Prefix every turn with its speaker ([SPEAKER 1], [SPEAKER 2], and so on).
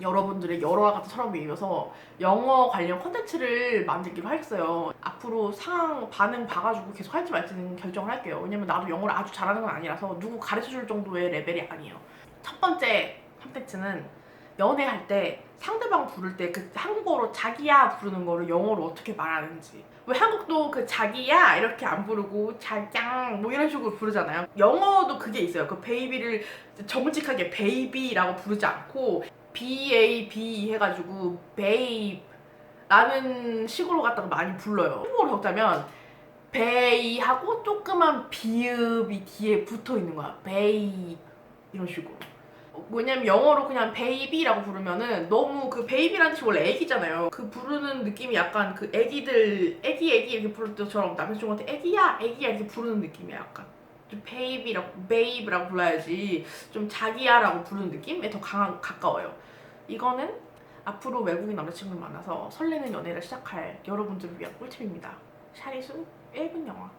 [SPEAKER 1] 여러분들의 여러와 같은 처럼이어서 영어 관련 콘텐츠를 만들기로 했어요. 앞으로 상황 반응 봐가지고 계속 할지 말지는 결정을 할게요. 왜냐면 나도 영어를 아주 잘하는 건 아니라서 누구 가르쳐줄 정도의 레벨이 아니에요. 첫 번째 콘텐츠는 연애할 때 상대방 부를 때 그 한국어로 자기야 부르는 거를 영어로 어떻게 말하는지 왜 한국도 그 자기야 이렇게 안 부르고 자짱 뭐 이런 식으로 부르잖아요 영어도 그게 있어요 그 베이비를 정직하게 베이비라고 부르지 않고 B A B 해가지고 베이브 라는 식으로 갖다가 많이 불러요 한국어로 적자면 베이하고 조그만 비읍이 뒤에 붙어 있는 거야 베이 이런 식으로 왜냐면 영어로 그냥 베이비라고 부르면은 너무 그 베이비라는 뜻이 원래 애기잖아요. 그 부르는 느낌이 약간 그 애기들 애기 애기 이렇게 부를 때처럼 남자친구한테 애기야 애기야 이렇게 부르는 느낌이야 약간. 좀 베이비라고 베이브라고 불러야지 좀 자기야라고 부르는 느낌에 더 강한 가까워요. 이거는 앞으로 외국인 남자친구를 만나서 설레는 연애를 시작할 여러분들을 위한 꿀팁입니다. 샤리수 1분 영어.